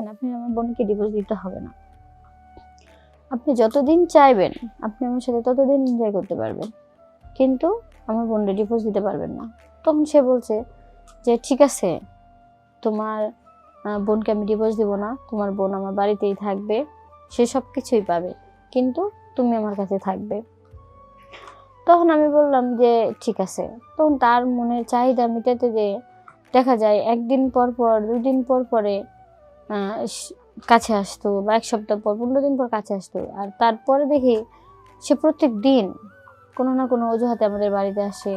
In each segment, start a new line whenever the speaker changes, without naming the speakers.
দেখেন আপনি আমার বোনকে ডিভোর্স দিতে হবে না। আপনি যতদিন চাইবেন, আপনি আমার সাথে ততদিন এনজয় করতে পারবেন। কিন্তু আমার বোনকে ডিভোর্স দিতে পারবেন না। তখন সে বলছে যে, ঠিক আছে, তোমার বোনকে আমি ডিভোর্স দিব না, তোমার বোন আমার বাড়িতেই থাকবে, সে সব কিছুই পাবে, কিন্তু তুমি আমার কাছে থাকবে। তখন আমি বললাম যে, ঠিক আছে। তখন তার মনের চাহিদা মেটাতে যে দেখা যায়, একদিন পর পর, দুদিন পর পরে কাছে আসতো বা এক সপ্তাহ পর পনেরো দিন পর কাছে আসতো। আর তারপরে দেখি সে প্রত্যেক দিন কোনো না কোনো অজুহাতে আমাদের বাড়িতে আসে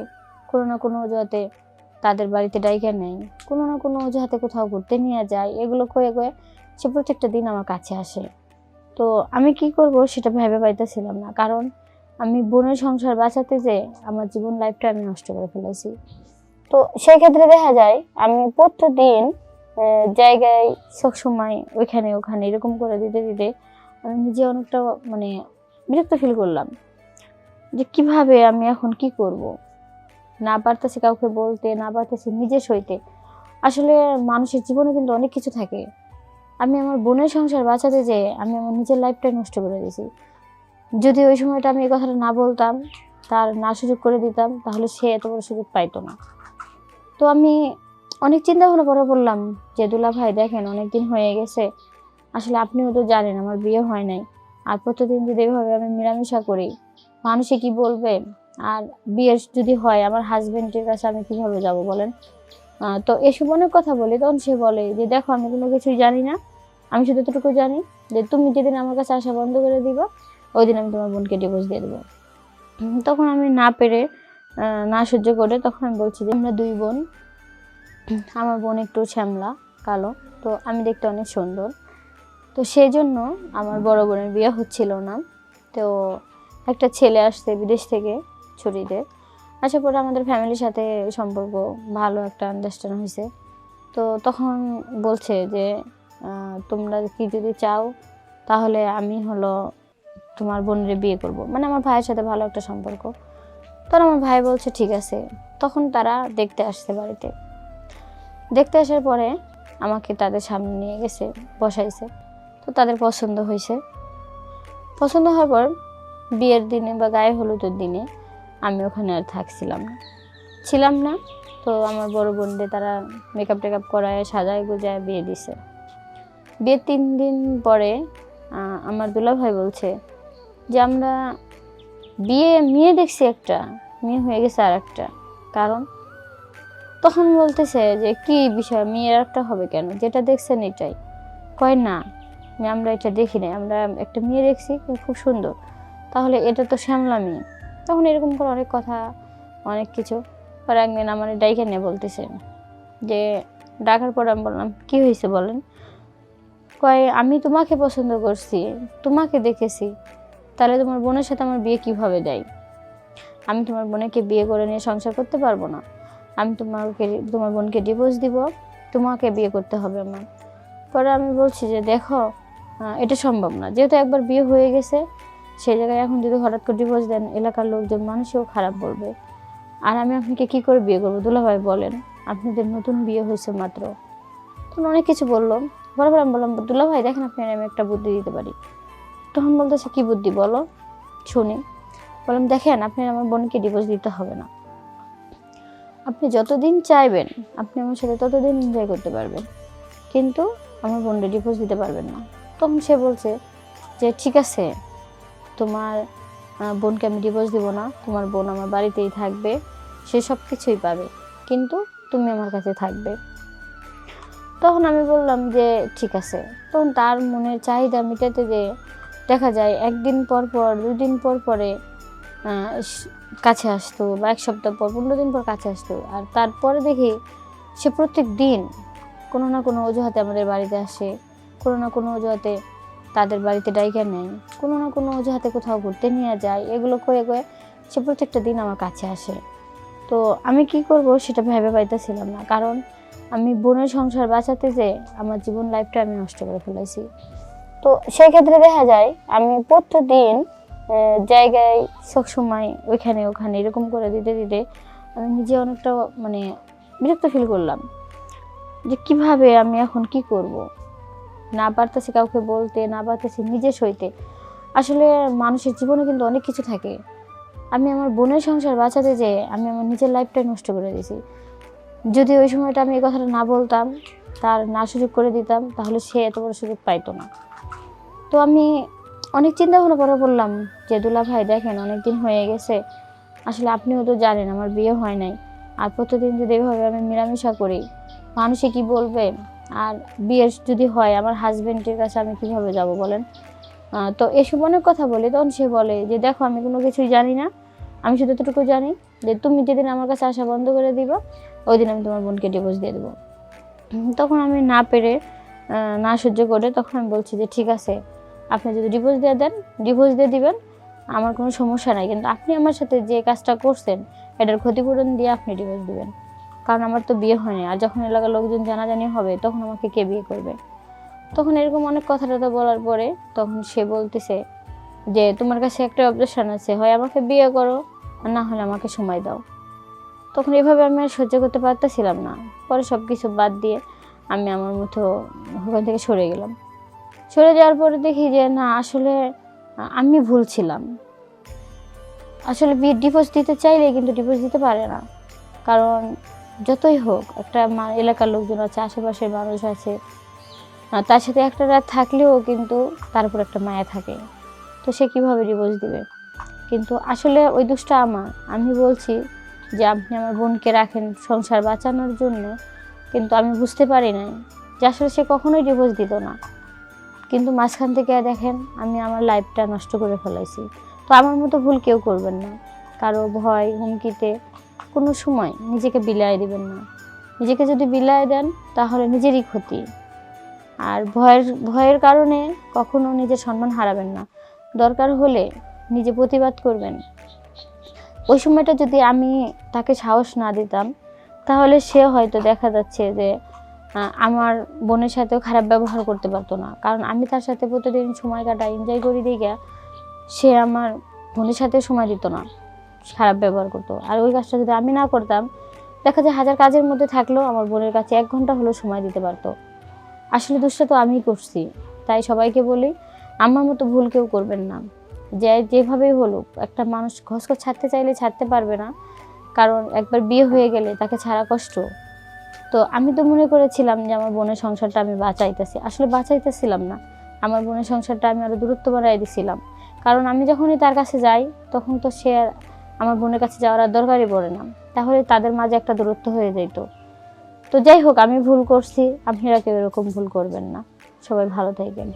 কোনো না কোনো অজুহাতে তাদের বাড়িতে ডাইকা নেয় কোনো না কোনো অজুহাতে কোথাও ঘুরতে নিয়ে যায় এগুলো কয়ে কয়ে সে প্রত্যেকটা দিন আমার কাছে আসে। তো আমি কি করব সেটা ভেবে পাইতেছিলাম না কারণ আমি বোনের সংসার বাঁচাতে যে আমার জীবন লাইফটা আমি নষ্ট করে ফেলেছি। তো সেই ক্ষেত্রে দেখা যায় আমি প্রত্যেকদিন আহ, জায়গায় সবসময় ওইখানে ওখানে এরকম করে দিতে দিতে আমি নিজে অনেকটা মানে বিরক্ত ফিল করলাম যে কীভাবে আমি এখন কি করব? না পারতেছি কাউকে বলতে, না পারতেছি নিজে সইতে। আসলে মানুষের জীবনে কিন্তু অনেক কিছু থাকে। আমি আমার বোনের সংসার বাঁচাতে যে আমি আমার নিজের লাইফটাই নষ্ট করে দিয়েছি। যদি ওই সময়টা আমি এই কথাটা না বলতাম, তার না সুযোগ করে দিতাম, তাহলে সে এত বড় সুযোগ পাইতো না। তো আমি অনেক চিন্তা ভাবনা করে বললাম যে, দুলা ভাই, দেখেন অনেক দিন হয়ে গেছে। আসলে আপনিও তো জানেন আমার বিয়ে হয় নাই। আর প্রতিদিন যদি এভাবে আমি মিলামিশা করি, মানুষে কি বলবে? আর বিয়ে যদি হয়, আমার হাজবেন্ডের কাছে আমি কীভাবে যাব বলেন? তো এসব অনেক কথা বলি, তখন সে বলে যে, দেখো, আমি কোনো কিছুই জানি না। আমি শুধু এতটুকু জানি যে, তুমি যেদিন আমার কাছে আসা বন্ধ করে দিবা, ওই দিন আমি তোমার বোনকে ডিভোর্স দিয়ে দেবো। তখন আমি না পেরে না সহ্য করে তখন আমি বলছি যে, আমরা দুই বোন আমার বোন একটু শ্যামলা, কালো, তো আমি দেখতে অনেক সুন্দর। তো সেই জন্য আমার বড় বোনের বিয়ে হচ্ছিল না। তো একটা ছেলে আসছে বিদেশ থেকে ছুটিতে। আসার পরে আমাদের ফ্যামিলির সাথে সম্পর্ক ভালো একটা আন্ডারস্ট্যান্ড হয়েছে। তো তখন বলছে যে তোমরা কি যদি চাও, তাহলে আমি হলো তোমার বোনের বিয়ে করব। মানে আমার ভাইয়ের সাথে ভালো একটা সম্পর্ক। তখন আমার ভাই বলছে, ঠিক আছে। তখন তারা দেখতে আসছে বাড়িতে। দেখতে আসার পরে আমাকে তাদের সামনে নিয়ে গেছে, বসাইছে। তো তাদের পছন্দ হয়েছে। পছন্দ হওয়ার পর বিয়ের দিনে বা গায়ে হলুদের দিনে আমি ওখানে আর থাকছিলাম না। ছিলাম না, তো আমার বড় বোনদের তারা মেকআপ টেকআপ করায়, সাজায় গুজায় বিয়ে দিছে। বিয়ের তিন দিন পরে আমার দুলা ভাই বলছে যে, আমরা বিয়ে, মেয়ে দেখছি একটা, মেয়ে হয়ে গেছে আর একটা কারণ তখন বলতেছে যে, কি বিষয়? মেয়ের একটা হবে কেন? যেটা দেখছেন এটাই। কয়, না আমরা এটা দেখি নাই। আমরা একটা মেয়ে দেখছি, খুব সুন্দর। তাহলে এটা তো শ্যামলা মেয়ে। তখন এরকম করে অনেক কথা, অনেক কিছু। পরে একদিন আমার ডাইকে নিয়ে বলতেছে যে, ডাকার পর আমি বললাম, কি হয়েছে বলেন? কয়, আমি তোমাকে পছন্দ করছি, তোমাকে দেখেছি। তাহলে তোমার বোনের সাথে আমার বিয়ে কীভাবে দেয়? আমি তোমার বোনকে বিয়ে করে নিয়ে সংসার করতে পারব না। আমি তোমাকে, তোমার বোনকে ডিভোর্স দিব, তোমাকে বিয়ে করতে হবে আমার। পরে আমি বলছি যে দেখো এটা সম্ভব না। যেহেতু একবার বিয়ে হয়ে গেছে, সেই জায়গায় এখন যদি হঠাৎ করে ডিভোর্স দেন, এলাকার লোকজন, মানুষেও খারাপ বলবে। আর আমি আপনাকে কি করে বিয়ে করব? দুলাভাই বলেন, আপনাদের নতুন বিয়ে হয়েছে মাত্র। তখন অনেক কিছু বলল বরাবর আমি বললাম, দুলাভাই, দেখেন আপনি আমি একটা বুদ্ধি দিতে পারি। তখন বলতেছে, কী বুদ্ধি বলো? শুনি। বললাম, দেখেন আপনি আমার বোনকে ডিভোর্স দিতে হবে না। আপনি যতদিন চাইবেন, আপনি আমার সাথে ততদিন এনজয় করতে পারবেন। কিন্তু আমার বোনকে ডিভোর্স দিতে পারবেন না। তখন সে বলছে যে, ঠিক আছে, তোমার বোনকে আমি ডিভোর্স দিব না। তোমার বোন আমার বাড়িতেই থাকবে। সে সব কিছুই পাবে। কিন্তু তুমি আমার কাছে থাকবে। তখন আমি বললাম যে, ঠিক আছে। তখন তার মনের চাহিদা মেটাতে যে দেখা যায়, একদিন পর পর, দুদিন পর পরে কাছে আসতো বা এক সপ্তাহ পর পনেরো দিন পর কাছে আসতো। আর তারপরে দেখি সে প্রত্যেক দিন কোনো না কোনো অজুহাতে আমাদের বাড়িতে আসে কোনো না কোনো অজুহাতে তাদের বাড়িতে ডাইকা নেয় কোনো না কোনো অজুহাতে কোথাও ঘুরতে নিয়ে যায় এগুলো কয়ে কয়ে সে প্রত্যেকটা দিন আমার কাছে আসে। তো আমি কি করব সেটা ভেবে পাইতেছিলাম না। কারণ আমি বোনের সংসার বাঁচাতে যে আমার জীবন লাইফটা আমি নষ্ট করে ফেলেছি। তো সেই ক্ষেত্রে দেখা যায় আমি প্রত্যেকদিন আহ, জায়গায় সবসময় ওইখানে ওখানে এরকম করে দিতে দিতে আমি নিজে অনেকটা মানে বিরক্ত ফিল করলাম যে কীভাবে আমি এখন কি করব? না পারতেছি কাউকে বলতে, না পারতেছি নিজে সইতে। আসলে মানুষের জীবনে কিন্তু অনেক কিছু থাকে। আমি আমার বোনের সংসার বাঁচাতে যেয়ে আমি আমার নিজের লাইফটাই নষ্ট করে দিয়েছি। যদি ওই সময়টা আমি এই কথাটা না বলতাম, তার না সুযোগ করে দিতাম, তাহলে সে এত বড় সুযোগ পাইতো না। তো আমি অনেক চিন্তা ভাবনা করে বললাম যে, দুলা ভাই, দেখেন অনেক দিন হয়ে গেছে। আসলে আপনিও তো জানেন আমার বিয়ে হয় নাই। আর প্রতিদিন যদি এভাবে আমি মিলামিশা করি, মানুষে কি বলবে? আর বিয়ের যদি হয়, আমার হাজবেন্ডের কাছে আমি কীভাবে যাব বলেন? তো এসব অনেক কথা বলি। তখন সে বলে যে, দেখো, আমি কোনো কিছুই জানি না। আমি শুধু এতটুকু জানি যে, তুমি যেদিন আমার কাছে আসা বন্ধ করে দিবা ওই দিন আমি তোমার বোনকে ডিভোর্স দিয়ে দেবো। তখন আমি না পেরে না সহ্য করে তখন আমি বলছি যে, ঠিক আছে। আপনি যদি ডিভোর্স দিয়ে দেন ডিভোর্স দিয়ে দিবেন, আমার কোনো সমস্যা নাই। কিন্তু আপনি আমার সাথে যে কাজটা করছেন, এটার ক্ষতিপূরণ দিয়ে আপনি ডিভোর্স দিবেন। কারণ আমার তো বিয়ে হয়নি আর যখন এলাকার লোকজন জানাজানি হবে, তখন আমাকে কে বিয়ে করবে? তখন এরকম অনেক কথা টথা বলার পরে, তখন সে বলতেছে যে, তোমার কাছে একটা অবজেকশন আছে, হয় আমাকে বিয়ে করো, আর না হলে আমাকে সময় দাও। তখন এভাবে আমি আর সহ্য করতে পারতেছিলাম না। পরে সব কিছু বাদ দিয়ে আমি আমার মতো ওখান থেকে সরে গেলাম। সরে যাওয়ার পরে দেখি যে, না, আসলে আমি ভুল ছিলাম। আসলে বিয়ে ডিভোর্স দিতে চাইলে কিন্তু ডিভোর্স দিতে পারে না। কারণ যতই হোক, একটা এলাকার লোকজন আছে, আশেপাশের মানুষ আছে তার সাথে একটা রাত থাকলেও কিন্তু তার উপর একটা মায়া থাকে। তো সে কীভাবে ডিভোর্স দিবে? কিন্তু আসলে ওই দোষটা আমার। আমি বলছি যে, আপনি আমার বোনকে রাখেন সংসার বাঁচানোর জন্য, কিন্তু আমি বুঝতে পারি নাই যে, আসলে সে কখনোই ডিভোর্স দিত না। কিন্তু মাঝখান থেকে দেখেন আমি আমার লাইফটা নষ্ট করে ফেলাইছি। তো আমার মতো ভুল কেউ করবেন না। কারও ভয়, হুমকিতে কোনো সময় নিজেকে বিলায় দিবেন না। নিজেকে যদি বিলায় দেন, তাহলে নিজেরই ক্ষতি। আর ভয়ের ভয়ের কারণে কখনো নিজের সম্মান হারাবেন না। দরকার হলে নিজে প্রতিবাদ করবেন। ওই সময়টা যদি আমি তাকে সাহস না দিতাম, তাহলে সে হয়তো দেখা যাচ্ছে যে আমার বোনের সাথেও খারাপ ব্যবহার করতে পারতো না। কারণ আমি তার সাথে প্রতিদিন সময় কাটা এনজয় করি দিকে সে আমার বোনের সাথে সময় দিত না, খারাপ ব্যবহার করতো। আর ওই কাজটা যদি আমি না করতাম, দেখা যায় হাজার কাজের মধ্যে থাকলেও আমার বোনের কাছে এক ঘণ্টা হলেও সময় দিতে পারতো। আসলে দোষটা তো আমিই করছি, তাই সবাইকে বলি, আমার মতো ভুল কেউ করবেন না। যে, যেভাবেই হলো একটা মানুষ ঘসঘস ছাড়তে চাইলে ছাড়তে পারবে না, কারণ একবার বিয়ে হয়ে গেলে তাকে ছাড়া কষ্ট। তো আমি তো মনে করেছিলাম যে আমার বোনের সংসারটা আমি বাঁচাইতেছি। আসলে বাঁচাইতেছিলাম না। আমার বোনের সংসারটা আমি আরও দূরত্ব বাড়াই দিছিলাম। কারণ আমি যখনই তার কাছে যাই, তখন তো সে আমার বোনের কাছে যাওয়ার আর দরকারই পড়ে না। তাহলে তাদের মাঝে একটা দূরত্ব হয়ে যেত তো যাই হোক, আমি ভুল করছি। আপনারা কেউ এরকম ভুল করবেন না। সবাই ভালো থাকবেন।